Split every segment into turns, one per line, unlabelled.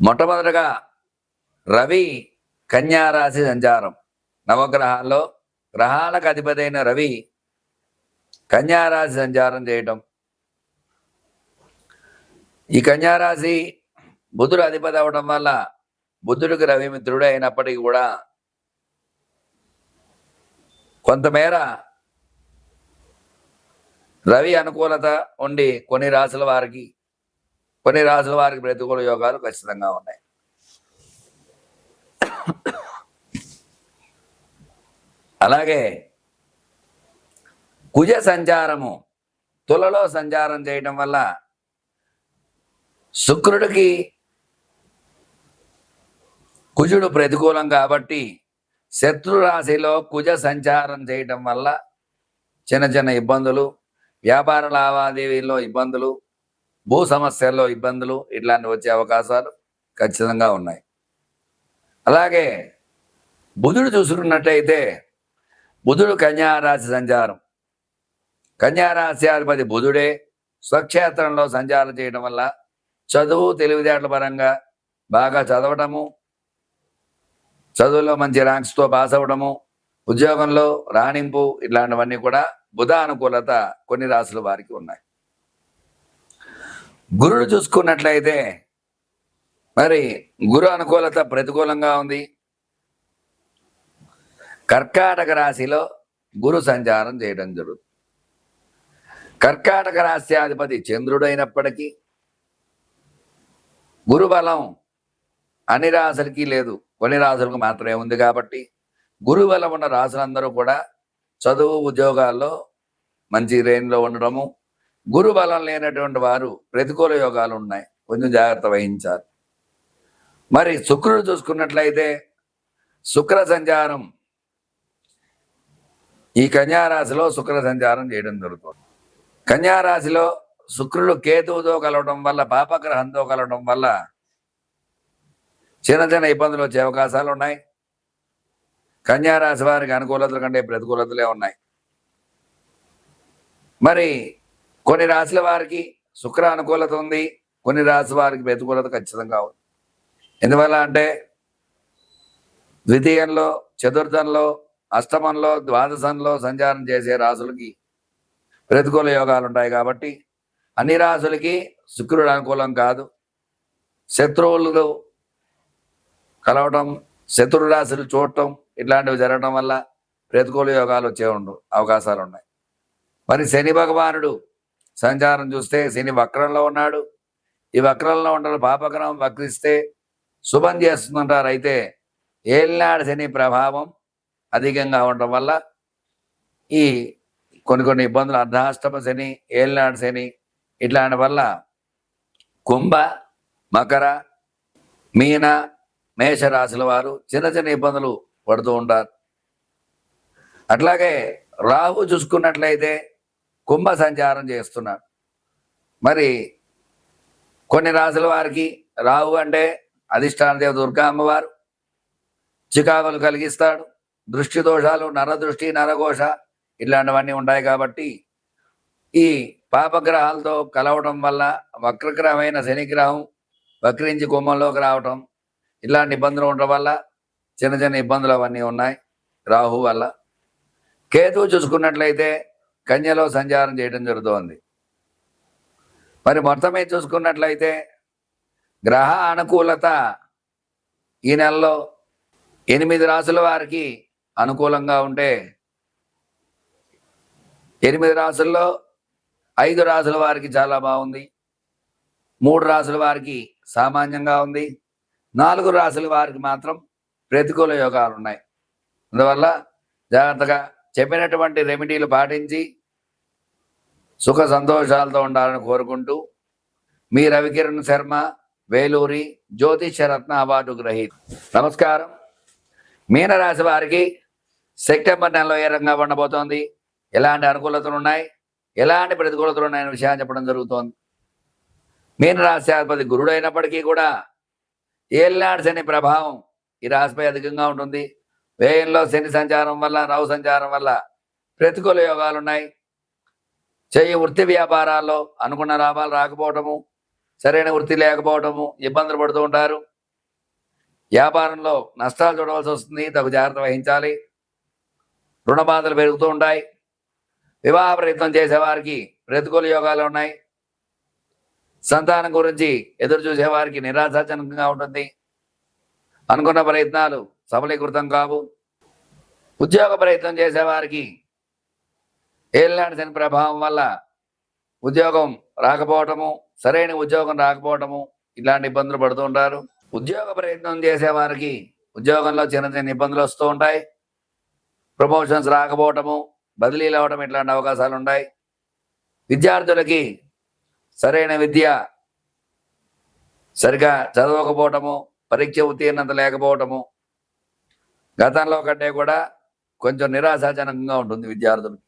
మొట్టమొదటగా రవి కన్యారాశి సంచారం. నవగ్రహాల్లో గ్రహాలకు అధిపతైన రవి కన్యారాశి సంచారం చేయటం. ఈ కన్యారాశి బుధుడు అధిపతి అవడం వల్ల బుద్ధుడికి రవి మిత్రుడు అయినప్పటికీ కూడా కొంతమేర రవి అనుకూలత ఉండి కొన్ని రాశుల వారికి కొన్ని రాసుల వారికి ప్రతికూల యోగాలు ఖచ్చితంగా ఉన్నాయి. అలాగే కుజ సంచారము తులలో సంచారం చేయటం వల్ల శుక్రుడికి కుజుడు ప్రతికూలం కాబట్టి శత్రు రాశిలో కుజ సంచారం చేయటం వల్ల చిన్న చిన్న ఇబ్బందులు వ్యాపార లావాదేవీల్లో ఇబ్బందులు భూ సమస్యల్లో ఇబ్బందులు ఇట్లాంటివి వచ్చే అవకాశాలు ఖచ్చితంగా ఉన్నాయి. అలాగే బుధుడు చూసుకున్నట్టయితే బుధుడు కన్యారాశి సంచారం. కన్యారాశ్యాధిపతి బుధుడే స్వక్షేత్రంలో సంచారం చేయడం వల్ల చదువు తెలివితేటల పరంగా బాగా చదవటము చదువులో మంచి ర్యాంక్స్తో పాస్ అవ్వడము ఉద్యోగంలో రాణింపు ఇట్లాంటివన్నీ కూడా బుధ అనుకూలత కొన్ని రాశులు వారికి ఉన్నాయి. గురుడు చూసుకున్నట్లయితే మరి గురు అనుకూలత ప్రతికూలంగా ఉంది. కర్కాటక రాశిలో గురు సంచారం చేయడం జరుగుతుంది. కర్కాటక రాశ్యాధిపతి చంద్రుడైనప్పటికీ గురు బలం అన్ని రాశులకి లేదు. కొన్ని రాశులకు మాత్రమే ఉంది కాబట్టి గురు బలం ఉన్న రాశులందరూ కూడా చదువు ఉద్యోగాల్లో మంచి రేంజ్లో ఉండడము గురు బలం లేనటువంటి వారు ప్రతికూల యోగాలు ఉన్నాయి. కొంచెం జాగ్రత్త వహించాలి. మరి శుక్రుడు చూసుకున్నట్లయితే శుక్ర సంచారం ఈ కన్యారాశిలో శుక్ర సంచారం చేయడం జరుగుతుంది. కన్యారాశిలో శుక్రుడు కేతువుతో కలవడం వల్ల పాపగ్రహంతో కలవడం వల్ల చిన్న చిన్న ఇబ్బందులు వచ్చే అవకాశాలు ఉన్నాయి. కన్యారాశి వారికి అనుకూలతల కంటే ప్రతికూలతలే ఉన్నాయి. మరి కొన్ని రాశుల వారికి శుక్ర అనుకూలత ఉంది కొన్ని రాశి వారికి ప్రతికూలత ఖచ్చితంగా ఉంది. ఎందువల్ల అంటే ద్వితీయంలో చతుర్థంలో అష్టమంలో ద్వాదశంలో సంచారం చేసే రాశులకి ప్రతికూల యోగాలు ఉంటాయి కాబట్టి అన్ని రాశులకి శుక్రుడు అనుకూలం కాదు. శత్రువులు కలవటం శత్రు రాశులు చూడటం ఇట్లాంటివి జరగడం వల్ల ప్రతికూల యోగాలు వచ్చే ఉండు అవకాశాలు ఉన్నాయి. మరి శని భగవానుడు సంచారం చూస్తే శని వక్రంలో ఉన్నాడు. ఈ వక్రంలో ఉండడం పాపగ్రహం వక్రిస్తే శుభం చేస్తుందంటారు. అయితే ఏలినాడు శని ప్రభావం అధికంగా ఉండటం వల్ల ఈ కొన్ని కొన్ని ఇబ్బందులు అర్ధాష్టమ శని ఏలినాడు శని ఇట్లాంటి వల్ల కుంభ మకర మీన మేషరాశుల వారు చిన్న చిన్న ఇబ్బందులు పడుతూ ఉంటారు. అట్లాగే రాహు చూసుకున్నట్లయితే కుంభ సంచారం చేస్తున్నాడు మరి కొన్ని రాశుల వారికి రాహు అంటే అధిష్టాన దేవ దుర్గా అమ్మవారు చికాకులు కలిగిస్తాడు. దృష్టి దోషాలు నరదృష్టి నరఘోష ఇలాంటివన్నీ ఉంటాయి కాబట్టి ఈ పాపగ్రహాలతో కలవడం వల్ల వక్రగ్రహమైన శనిగ్రహం వక్రించి కుంభంలోకి రావటం ఇలాంటి ఇబ్బందులు ఉండడం వల్ల చిన్న చిన్న ఇబ్బందులు అవన్నీ ఉన్నాయి రాహు వల్ల. కేతువు చూసుకున్నట్లయితే కన్యలో సంచారం చేయడం జరుగుతోంది. మరి మొత్తమే చూసుకున్నట్లయితే గ్రహ అనుకూలత ఈ నెలలో ఎనిమిది రాసుల వారికి అనుకూలంగా ఉంటే ఎనిమిది రాసుల్లో ఐదు రాసుల వారికి చాలా బాగుంది. మూడు రాసుల వారికి సామాన్యంగా ఉంది. నాలుగు రాసుల వారికి మాత్రం ప్రతికూల యోగాలు ఉన్నాయి. అందువల్ల జాగ్రత్తగా చెప్పినటువంటి రెమెడీలు పాటించి సుఖ సంతోషాలతో ఉండాలని కోరుకుంటూ మీ రవికిరణ్ శర్మ వేలూరి జ్యోతిష రత్న అవార్డు గ్రహీత. నమస్కారం. మీనరాశి వారికి సెప్టెంబర్ నెలలో ఏ రంగా ఉండబోతోంది ఎలాంటి అనుకూలతలు ఉన్నాయి? ఎలాంటి ప్రతికూలతలు ఉన్నాయనే విషయాన్ని చెప్పడం జరుగుతోంది. మీనరాశి అధిపతి గురుడు అయినప్పటికీ కూడా ఏళ్ళనాడు శని ప్రభావం ఈ రాశిపై అధికంగా ఉంటుంది. వ్యయంలో శని సంచారం వల్ల రావు సంచారం వల్ల ప్రతికూల యోగాలు ఉన్నాయి. చేయి వృత్తి వ్యాపారాల్లో అనుకున్న లాభాలు రాకపోవటము సరైన వృత్తి లేకపోవటము ఇబ్బందులు పడుతూ ఉంటారు. వ్యాపారంలో నష్టాలు చూడవలసి వస్తుంది తగు జాగ్రత్త వహించాలి. రుణ బాధలు పెరుగుతూ ఉంటాయి. వివాహ ప్రయత్నం చేసేవారికి ప్రతికూల యోగాలు ఉన్నాయి. సంతానం గురించి ఎదురు చూసేవారికి నిరాశాజనకంగా ఉంటుంది. అనుకున్న ప్రయత్నాలు సఫలీకృతం కావు. ఉద్యోగ ప్రయత్నం చేసేవారికి ఏళ్ళనాటి శని ప్రభావం వల్ల ఉద్యోగం రాకపోవటము సరైన ఉద్యోగం రాకపోవటము ఇలాంటి ఇబ్బందులు పడుతూ ఉంటారు. ఉద్యోగ ప్రయత్నం చేసేవారికి ఉద్యోగంలో చిన్న చిన్న ఇబ్బందులు వస్తూ ఉంటాయి. ప్రమోషన్స్ రాకపోవటము బదిలీలు అవ్వడం ఇట్లాంటి అవకాశాలు ఉంటాయి. విద్యార్థులకి సరైన విద్య సరిగా చదవకపోవటము పరీక్ష ఉత్తీర్ణత లేకపోవటము గతంలో కంటే కూడా కొంచెం నిరాశాజనకంగా ఉంటుంది విద్యార్థులు.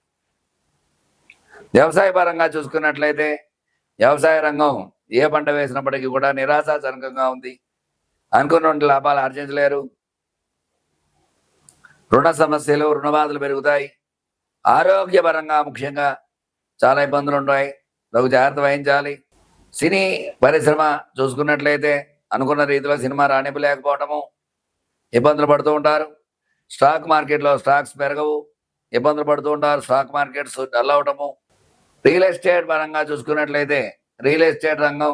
వ్యవసాయ పరంగా చూసుకున్నట్లయితే వ్యవసాయ రంగం ఏ పంట వేసినప్పటికీ కూడా నిరాశాజనకంగా ఉంది. అనుకున్నటువంటి లాభాలు ఆర్జించలేరు. రుణ సమస్యలు రుణ బాధలు పెరుగుతాయి. ఆరోగ్యపరంగా ముఖ్యంగా చాలా ఇబ్బందులు ఉంటాయి. తగు జాగ్రత్త వహించాలి. సినీ పరిశ్రమ చూసుకున్నట్లయితే అనుకున్న రీతిలో సినిమా రాణింపలేకపోవటము ఇబ్బందులు పడుతూ ఉంటారు. స్టాక్ మార్కెట్లో స్టాక్స్ పెరగవు ఇబ్బందులు పడుతూ ఉంటారు. స్టాక్ మార్కెట్స్ డల్ అవడము రియల్ ఎస్టేట్ పరంగా చూసుకున్నట్లయితే రియల్ ఎస్టేట్ రంగం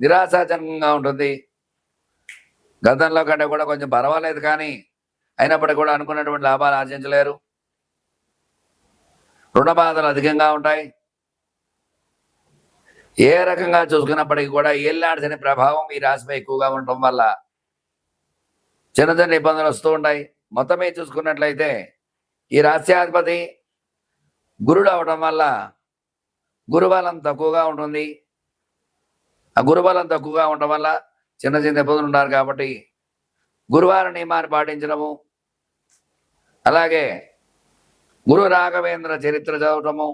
నిరాశాజనకంగా ఉంటుంది. గతంలో కంటే కూడా కొంచెం పర్వాలేదు కానీ అయినప్పటికీ కూడా అనుకున్నటువంటి లాభాలు ఆర్జించలేరు రుణ బాధలు అధికంగా ఉంటాయి. ఏ రకంగా చూసుకున్నప్పటికీ కూడా ఏళ్ళనాడు ప్రభావం ఈ రాశిపై ఎక్కువగా ఉండటం వల్ల చిన్న చిన్న ఇబ్బందులు వస్తూ ఉంటాయి. మొత్తమే చూసుకున్నట్లయితే ఈ రాశ్యాధిపతి గురుడు అవడం వల్ల గురుబలం తక్కువగా ఉంటుంది. ఆ గురుబలం తక్కువగా ఉండడం వల్ల చిన్న చిన్న ఇబ్బందులు ఉన్నారు కాబట్టి గురువార నియమాన్ని పాటించడము అలాగే గురు రాఘవేంద్ర చరిత్ర చదవటము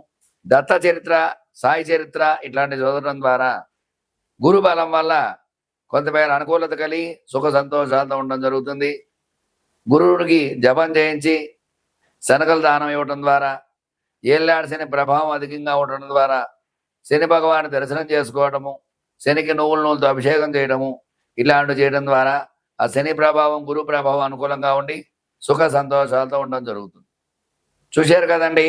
దత్త చరిత్ర సాయి చరిత్ర ఇట్లాంటి చదవడం ద్వారా గురు బలం వల్ల కొంతమేర అనుకూలత కలిగి సుఖ సంతోషాలతో ఉండడం జరుగుతుంది. గురువుడికి జపం చేయించి శనగలు దానం ఇవ్వటం ద్వారా ఏళ్ళాడు శని ప్రభావం అధికంగా ఉండడం ద్వారా శని భగవాన్ దర్శనం చేసుకోవటము శనికి నువ్వుల నూనెతో అభిషేకం చేయడము ఇలాంటివి చేయడం ద్వారా ఆ శని ప్రభావం గురు ప్రభావం అనుకూలంగా ఉండి సుఖ సంతోషాలతో ఉండడం జరుగుతుంది. చూశారు కదండి?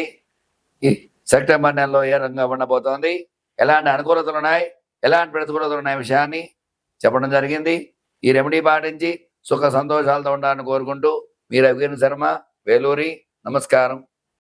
ఈ సెప్టెంబర్ నెలలో ఏ రంగం ఉండబోతోంది? ఎలాంటి అనుకూలతలు ఉన్నాయి? ఎలాంటి ప్రతికూలతలు ఉన్నాయి విషయాన్ని చెప్పడం జరిగింది. ఈ రెమెడీ పాటించి సుఖ సంతోషాలతో ఉండాలని కోరుకుంటూ మీరు అభిగిరి శర్మ వేలూరి నమస్కారం.